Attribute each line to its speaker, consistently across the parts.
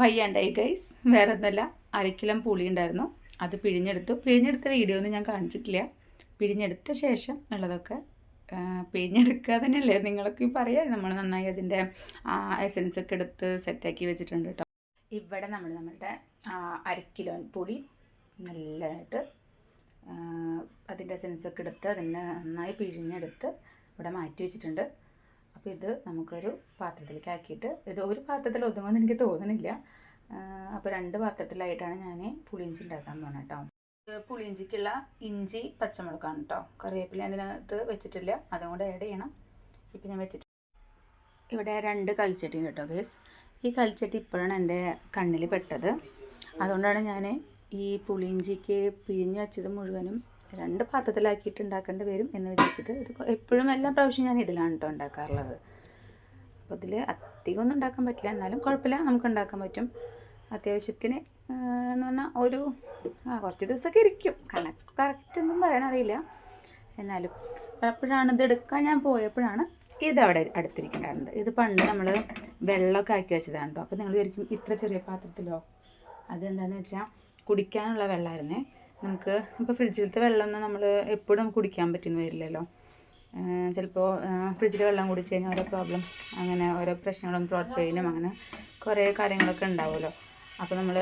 Speaker 1: വയ്യാണ്ടായി guys വേറെ ഒന്നല്ല അരക്കിലം പുളി ഉണ്ടായിരുന്നു. അത് പിഴിഞ്ഞെടുത്തു. പിഴിഞ്ഞെടുത്ത വീഡിയോ ഒന്നും ഞാൻ കാണിച്ചിട്ടില്ല. പിഴിഞ്ഞെടുത്ത ശേഷം ഉള്ളതൊക്കെ പിഴിഞ്ഞെടുക്കുക തന്നെയല്ലേ? നിങ്ങളൊക്കെ ഈ പറയാം നമ്മൾ നന്നായി അതിന്റെ എസൻസ് ഒക്കെ എടുത്ത് സെറ്റാക്കി വെച്ചിട്ടുണ്ട് കേട്ടോ ഇവിടെ നമ്മൾ നമ്മളുടെ അരക്കിലോ പുളി നല്ലതായിട്ട് അതിന്റെ എസൻസ് ഒക്കെ എടുത്ത് അതിനെ നന്നായി പിഴിഞ്ഞെടുത്ത് ഇവിടെ മാറ്റി വെച്ചിട്ടുണ്ട്. അപ്പോൾ ഇത് നമുക്കൊരു പാത്രത്തിലേക്ക് ആക്കിയിട്ട് ഇത് ഒരു പാത്രത്തിൽ ഒതുങ്ങുമെന്ന് എനിക്ക് തോന്നുന്നില്ല അപ്പോൾ രണ്ട് പാത്രത്തിലായിട്ടാണ് ഞാൻ പുളിയിഞ്ചി ഉണ്ടാക്കാൻ പോകുന്നത് കേട്ടോ പുളിയിഞ്ചിക്കുള്ള ഇഞ്ചി പച്ചമുളകാണ് കേട്ടോ കറിവേപ്പില അതിനകത്ത് വെച്ചിട്ടില്ല. അതും കൂടെ ആഡ് ചെയ്യണം. ഇപ്പം ഞാൻ വെച്ചിട്ട് ഇവിടെ രണ്ട് കൽച്ചട്ടി കേട്ടോ ഗേസ് ഈ കൽച്ചട്ടി ഇപ്പോഴാണ് എന്റെ കണ്ണിൽ പെട്ടത്. അതുകൊണ്ടാണ് ഞാൻ ഈ പുളിയിഞ്ചിക്ക് പിഴിഞ്ഞ് വെച്ചത് മുഴുവനും രണ്ട് പാത്രത്തിലാക്കിയിട്ട് ഉണ്ടാക്കേണ്ടി വരും എന്ന് വിചാരിച്ചിട്ട് ഇത് എപ്പോഴും എല്ലാ പ്രാവശ്യവും ഞാൻ ഇതിലാണ് കേട്ടോ ഉണ്ടാക്കാറുള്ളത്. അപ്പോൾ ഇതിൽ അധികം ഒന്നും ഉണ്ടാക്കാൻ പറ്റില്ല. എന്നാലും കുഴപ്പമില്ല. നമുക്ക് ഉണ്ടാക്കാൻ പറ്റും. അത്യാവശ്യത്തിന് എന്ന് പറഞ്ഞാൽ ഒരു ആ കുറച്ച് ദിവസമൊക്കെ ഇരിക്കും. കണക്ക് കറക്റ്റ് ഒന്നും പറയാനറിയില്ല എന്നാലും അപ്പോഴാണ് ഇത് എടുക്കാൻ ഞാൻ പോയപ്പോഴാണ് ഇത് അവിടെ അടുത്തിരിക്കുന്നുണ്ടായിരുന്നത് ഇത് പണ്ട് നമ്മൾ വെള്ളമൊക്കെ ആക്കി വെച്ചതാണ് കേട്ടോ അപ്പോൾ നിങ്ങൾ വിചാരിക്കും ഇത്ര ചെറിയ പാത്രത്തിലോ? അതെന്താണെന്ന് വെച്ചാൽ കുടിക്കാനുള്ള വെള്ളമായിരുന്നേ നമുക്ക് ഇപ്പോൾ ഫ്രിഡ്ജിലത്തെ വെള്ളമൊന്നും നമ്മൾ എപ്പോഴും കുടിക്കാൻ പറ്റുന്ന വരില്ലല്ലോ. ചിലപ്പോൾ ഫ്രിഡ്ജിൽ വെള്ളം കുടിച്ച് കഴിഞ്ഞാൽ ഓരോ പ്രോബ്ലം അങ്ങനെ ഓരോ പ്രശ്നങ്ങളും ത്രോട്ട് പെയിനും അങ്ങനെ കുറേ കാര്യങ്ങളൊക്കെ ഉണ്ടാവുമല്ലോ. അപ്പോൾ നമ്മൾ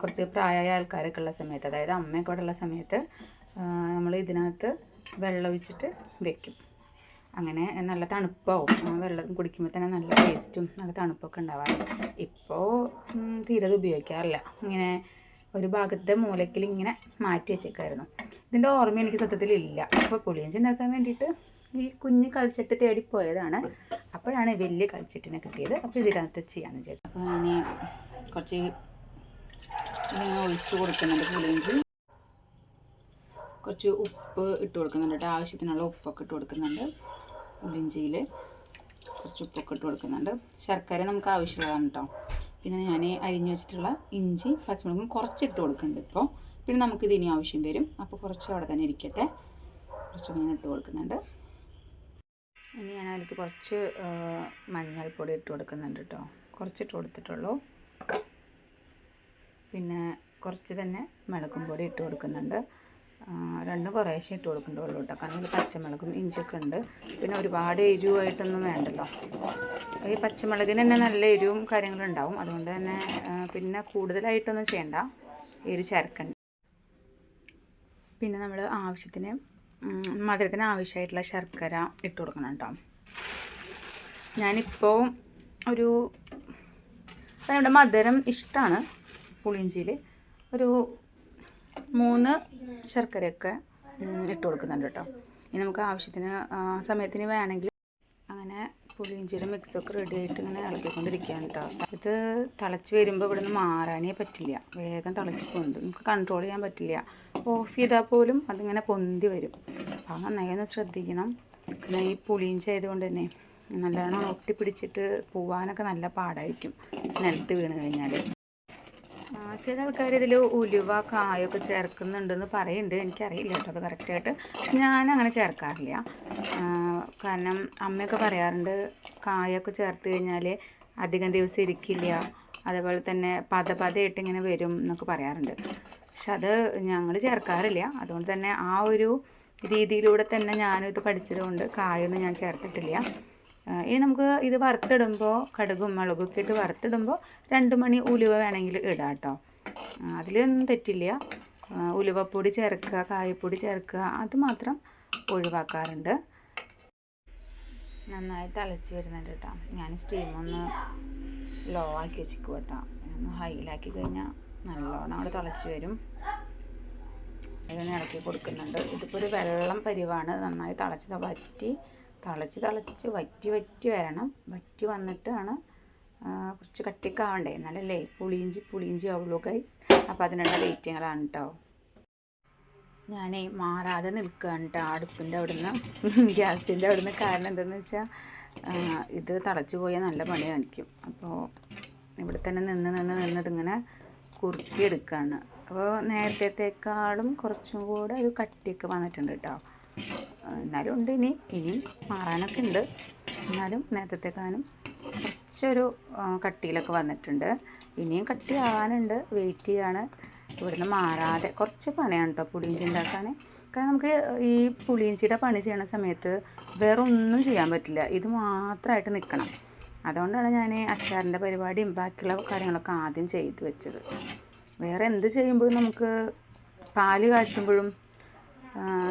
Speaker 1: കുറച്ച് പ്രായമായ ആൾക്കാരൊക്കെ ഉള്ള സമയത്ത് അതായത് അമ്മയൊക്കെ ഉള്ള സമയത്ത് നമ്മൾ ഇതിനകത്ത് വെള്ളം ഒഴിച്ചിട്ട് വെക്കും. അങ്ങനെ നല്ല തണുപ്പാവും. വെള്ളം കുടിക്കുമ്പോൾ തന്നെ നല്ല ടേസ്റ്റും നല്ല തണുപ്പൊക്കെ ഉണ്ടാവാറുണ്ട്. ഇപ്പോൾ തീരെ ഉപയോഗിക്കാറില്ല. ഇങ്ങനെ ഒരു ഭാഗത്തെ മൂലക്കിൽ ഇങ്ങനെ മാറ്റി വെച്ചേക്കായിരുന്നു. ഇതിന്റെ ഓർമ്മ എനിക്ക് സത്യത്തിൽ ഇല്ല. അപ്പോൾ പുളിയഞ്ചി ഉണ്ടാക്കാൻ വേണ്ടിയിട്ട് ഈ കുഞ്ഞ് കളിച്ചിട്ട് തേടിപ്പോയതാണ് അപ്പോഴാണ് വലിയ കളിച്ചിട്ടിനെ കിട്ടിയത്. അപ്പോൾ ഇതിനകത്ത് ചെയ്യാമെന്ന് വിചാരിച്ചു അപ്പോൾ ഞാൻ കുറച്ച് ഒഴിച്ച് കൊടുക്കുന്നുണ്ട് പുളിയഞ്ചി. കുറച്ച് ഉപ്പ് ഇട്ട് കൊടുക്കുന്നുണ്ട് ആവശ്യത്തിനുള്ള ഉപ്പൊക്കെ ഇട്ട് കൊടുക്കുന്നുണ്ട് പുളിയഞ്ചിയിൽ കുറച്ച് ഉപ്പൊക്കെ ഇട്ട് കൊടുക്കുന്നുണ്ട്. ശർക്കര നമുക്ക് ആവശ്യമുള്ളതാണ് കേട്ടോ. പിന്നെ ഞാൻ അരിഞ്ഞു വെച്ചിട്ടുള്ള ഇഞ്ചി പച്ചമുളകും കുറച്ചിട്ട് കൊടുക്കുന്നുണ്ട് ഇപ്പോൾ പിന്നെ നമുക്കിത് ഇനി ആവശ്യം വരും. അപ്പോൾ കുറച്ച് അവിടെ തന്നെ ഇരിക്കട്ടെ. കുറച്ച് ഇങ്ങനെ ഇട്ട് കൊടുക്കുന്നുണ്ട്. ഇനി ഞാൻ അതിലേക്ക് കുറച്ച് മഞ്ഞൾപ്പൊടി ഇട്ട് കൊടുക്കുന്നുണ്ട് കേട്ടോ കുറച്ചിട്ട് കൊടുത്തിട്ടുള്ളൂ. പിന്നെ കുറച്ച് തന്നെ മുളകും പൊടി ഇട്ട് കൊടുക്കുന്നുണ്ട്. രണ്ടും കുറേശ്ശെ ഇട്ട് കൊടുക്കുന്നുള്ളൂ കേട്ടോ. കാരണം ഇതിൽ പച്ചമുളകും ഇഞ്ചിയൊക്കെ ഉണ്ട്. പിന്നെ ഒരുപാട് എരിവായിട്ടൊന്നും വേണ്ടല്ലോ. ഈ പച്ചമുളകിന് തന്നെ നല്ല എരിവും കാര്യങ്ങളും ഉണ്ടാവും. അതുകൊണ്ട് തന്നെ പിന്നെ കൂടുതലായിട്ടൊന്നും ചെയ്യണ്ട. എരി ചേർക്കണ്ട പിന്നെ നമ്മൾ ആവശ്യത്തിന് മധുരത്തിന് ആവശ്യമായിട്ടുള്ള ശർക്കര ഇട്ട് കൊടുക്കണം കേട്ടോ. ഞാനിപ്പോൾ ഒരു നമ്മുടെ മധുരം ഇഷ്ടമാണ് പുളിയിഞ്ചിയിൽ ഒരു മൂന്ന് ശർക്കരയൊക്കെ ഇട്ട് കൊടുക്കുന്നുണ്ട് കേട്ടോ. ഇനി നമുക്ക് ആവശ്യത്തിന് സമയത്തിന് വേണമെങ്കിൽ അങ്ങനെ പുളിയിഞ്ചിയുടെ മിക്സൊക്കെ റെഡി ആയിട്ട് ഇങ്ങനെ ഇളക്കിക്കൊണ്ടിരിക്കുകയാണ് കേട്ടോ. ഇത് തിളച്ച് വരുമ്പോൾ ഇവിടെ നിന്ന് മാറാനേ പറ്റില്ല. വേഗം തിളച്ച് പൊന്ത്. നമുക്ക് കൺട്രോൾ ചെയ്യാൻ പറ്റില്ല. ഓഫ് ചെയ്താൽ പോലും അതിങ്ങനെ പൊന്തി വരും. അപ്പോൾ നന്നായി ഒന്ന് ശ്രദ്ധിക്കണം. പിന്നെ ഈ പുളിയിഞ്ചി ആയതുകൊണ്ട് തന്നെ നല്ലോണം ഒട്ടിപ്പിടിച്ചിട്ട് പോവാനൊക്കെ നല്ല പാടായിരിക്കും. നിലത്ത് വീണ് കഴിഞ്ഞാൽ ചില ആൾക്കാർ ഇതിൽ ഉലുവ കായൊക്കെ ചേർക്കുന്നുണ്ടെന്ന് പറയുന്നുണ്ട് എനിക്കറിയില്ല കേട്ടോ അത് കറക്റ്റായിട്ട് ഞാൻ അങ്ങനെ ചേർക്കാറില്ല. കാരണം അമ്മയൊക്കെ പറയാറുണ്ട് കായൊക്കെ ചേർത്ത് കഴിഞ്ഞാൽ അധികം ദിവസം ഇരിക്കില്ല. അതേപോലെ തന്നെ പത ഇങ്ങനെ വരും എന്നൊക്കെ പറയാറുണ്ട്. പക്ഷെ അത് ഞങ്ങൾ ചേർക്കാറില്ല. അതുകൊണ്ട് തന്നെ ആ ഒരു രീതിയിലൂടെ തന്നെ ഞാനിത് പഠിച്ചതുകൊണ്ട് കായൊന്നും ഞാൻ ചേർത്തിട്ടില്ല. ഇനി നമുക്ക് ഇത് വറുത്തിടുമ്പോൾ കടുകും മുളകൊക്കെ ഇട്ട് വറുത്തിടുമ്പോൾ രണ്ട് മണി ഉലുവ വേണമെങ്കിൽ ഇടാം കേട്ടോ. അതിലൊന്നും തെറ്റില്ല. ഉലുവപ്പൊടി ചേർക്കുക കായപ്പൊടി ചേർക്കുക അത് മാത്രം ഒഴിവാക്കാറുണ്ട്. നന്നായി തിളച്ച് വരുന്നുണ്ട് കേട്ടോ. ഞാൻ സ്റ്റീം ഒന്ന് ലോ ആക്കി വെച്ചിരിക്കും കേട്ടോ. ഒന്ന് ഹൈയിലാക്കി കഴിഞ്ഞാൽ നല്ലോണം അവിടെ തിളച്ച് വരും. അതിനെ ഇളക്കി കൊടുക്കുന്നുണ്ട്. ഇതിപ്പോൾ ഒരു വെള്ളം പരിവാണ്. നന്നായി തിളച്ചത് വറ്റി തിളച്ച് തിളച്ച് വറ്റി വറ്റി വരണം. വറ്റി വന്നിട്ടാണ് കുറച്ച് കുറച്ച് കട്ടിക്കാവണ്ടേ എന്നാലല്ലേ പുളിയിഞ്ചി പുളിയിഞ്ചി ആവുള്ളൂ ഗൈസ് അപ്പോൾ അതിനുള്ള വെയിറ്റിങ്ങളാണ് കേട്ടോ ഞാനേ മാറാതെ നിൽക്കുകയാണ് കേട്ടോ അടുപ്പിന്റെ അവിടുന്ന് ഗ്യാസിന്റെ അവിടുന്ന് കാരണം എന്താണെന്ന് വെച്ചാൽ ഇത് തിളച്ച് പോയാൽ നല്ല പണി കാണിക്കും അപ്പോൾ ഇവിടെ തന്നെ നിന്ന് നിന്ന് നിന്ന് കുറുക്കിയെടുക്കുകയാണ്. അപ്പോൾ നേരത്തേക്കാളും കുറച്ചും കൂടെ ഒരു കട്ടിയൊക്കെ വന്നിട്ടുണ്ട് കേട്ടോ എന്നാലും ഉണ്ട് ഇനി ഇനി മാറാനൊക്കെ ഉണ്ട്. എന്നാലും നേരത്തെ കുറച്ച് കുറച്ചൊരു കട്ടിയിലൊക്കെ വന്നിട്ടുണ്ട്. ഇനിയും കട്ടി ആവാനുണ്ട് വെയിറ്റ് ചെയ്യാണ്. ഇവിടുന്ന് മാറാതെ കുറച്ച് പണിയാണ് കേട്ടോ പുളിയിഞ്ചി ഉണ്ടാക്കാൻ കാരണം നമുക്ക് ഈ പുളിയിഞ്ചിയുടെ പണി ചെയ്യണ സമയത്ത് വേറെ ഒന്നും ചെയ്യാൻ പറ്റില്ല. ഇത് മാത്രമായിട്ട് നിൽക്കണം. അതുകൊണ്ടാണ് ഞാൻ അച്ചാറിന്റെ പരിപാടിയും ബാക്കിയുള്ള കാര്യങ്ങളൊക്കെ ആദ്യം ചെയ്ത് വെച്ചത്. വേറെ എന്ത് ചെയ്യുമ്പോഴും നമുക്ക് പാൽ കാച്ചുമ്പോഴും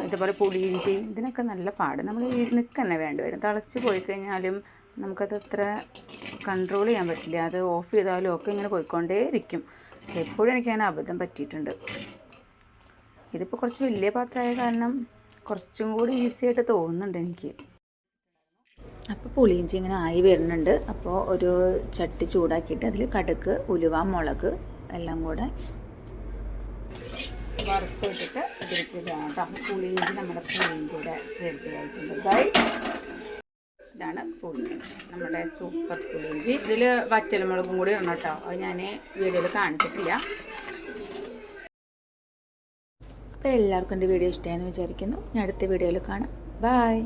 Speaker 1: ഇതുപോലെ പുളിയിഞ്ചി ഇതിനൊക്കെ നല്ല പാട്. നമ്മൾ നിൽക്കന്നെ വേണ്ടി വരും. തിളച്ച് പോയി കഴിഞ്ഞാലും നമുക്കത് അത്ര കൺട്രോൾ ചെയ്യാൻ പറ്റില്ല. അത് ഓഫ് ചെയ്താലും ഒക്കെ ഇങ്ങനെ പോയിക്കൊണ്ടേ ഇരിക്കും എപ്പോഴും എനിക്ക് അങ്ങനെ അബദ്ധം പറ്റിയിട്ടുണ്ട്. ഇതിപ്പോൾ കുറച്ച് വലിയ പാത്രമായ കാരണം കുറച്ചും കൂടി ഈസി ആയിട്ട് തോന്നുന്നുണ്ട് എനിക്ക്. അപ്പോൾ പുളിയിഞ്ചി ഇങ്ങനെ ആയി വരുന്നുണ്ട്. അപ്പോൾ ഒരു ചട്ടി ചൂടാക്കിയിട്ട് അതിൽ കടുക്ക് ഉലുവ മുളക് എല്ലാം കൂടെ വറുത്തിട്ടിട്ട് ഇതിലേക്ക് ഇതാണ് കേട്ടോ പുളിയിഞ്ചി നമ്മുടെ പുളിയിഞ്ചിയുടെ റെഡി ആയിട്ടുണ്ട് ഗൈസ് ഇതാണ് പുളിയിഞ്ചി നമ്മുടെ സൂപ്പർ പുളിയിഞ്ചി. ഇതിൽ വറ്റൽമുളകും കൂടി ഇടണം കേട്ടോ. അത് ഞാൻ വീഡിയോയിൽ കാണിച്ചിട്ടില്ല. അപ്പോൾ എല്ലാവർക്കും എന്റെ വീഡിയോ ഇഷ്ടമായെന്ന് വിചാരിക്കുന്നു. ഞാൻ അടുത്ത വീഡിയോയിൽ കാണാം. ബായ്